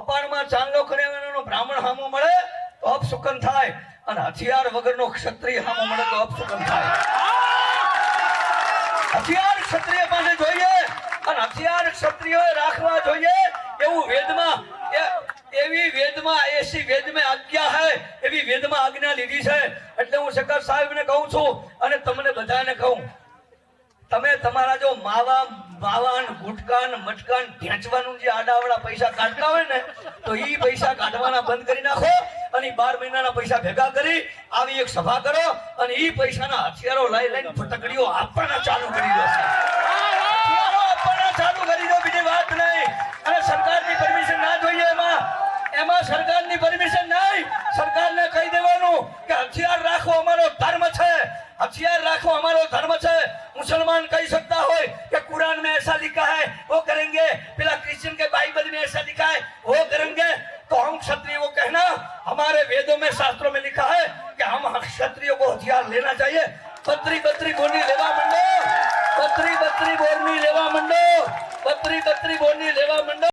અપારમાં ચાંદલો કર્યાવાનો બ્રાહ્મણ હામો મળે તો અપશુકન થાય. અને હથિયાર વગરનો ક્ષત્રિય હામો મળે તો અપશુકન થાય. હથિયાર ક્ષત્રિય પાસે જોઈએ અને હથિયાર ક્ષત્રિયોએ રાખવા જોઈએ. એવું વેદમાં એવી વેદમાં, એસી વેદમાં આજ્ઞા હે, એવી વેદમાં આજ્ઞા લીધી છે. એટલે હું શંકર સાહેબને કહું છું અને તમને બધાને કહું. તમે તમારા જો માવા વાવાન ગુટકાન, મટકાન ભેંચવાનું જે આડાવડા પૈસા કાઢતા હોય ને, તો એ પૈસા કાઢવાના બંધ કરી નાખો અને બાર મહિનાના પૈસા ભેગા કરી આવી એક સભા કરો અને એ પૈસાના હથિયારો લઈ લઈને ફટકડીઓ આપવાના ચાલુ કરી દો. આપવાના ચાલુ કરી દો, બીજી વાત નહીં. અને સરકારની પરમિશન ના જોઈએ એમાં. એમાં સરકારની પરમિશન નહીં. સરકારને કહી દેવાનું કે હથિયાર રાખો, અમારો ધર્મ છે. હથિયાર રાખો, અમારો ધર્મ છે. મુસલમાન કહી શકે हमारे वेदों में शास्त्रों में लिखा है कि हम क्षत्रियो को हथियार लेना चाहिए बत्री बत्री बोनी लेवा मंडो बत्री बत्री बोनी लेवा मंडो बत्री बत्री बोनी लेवा मंडो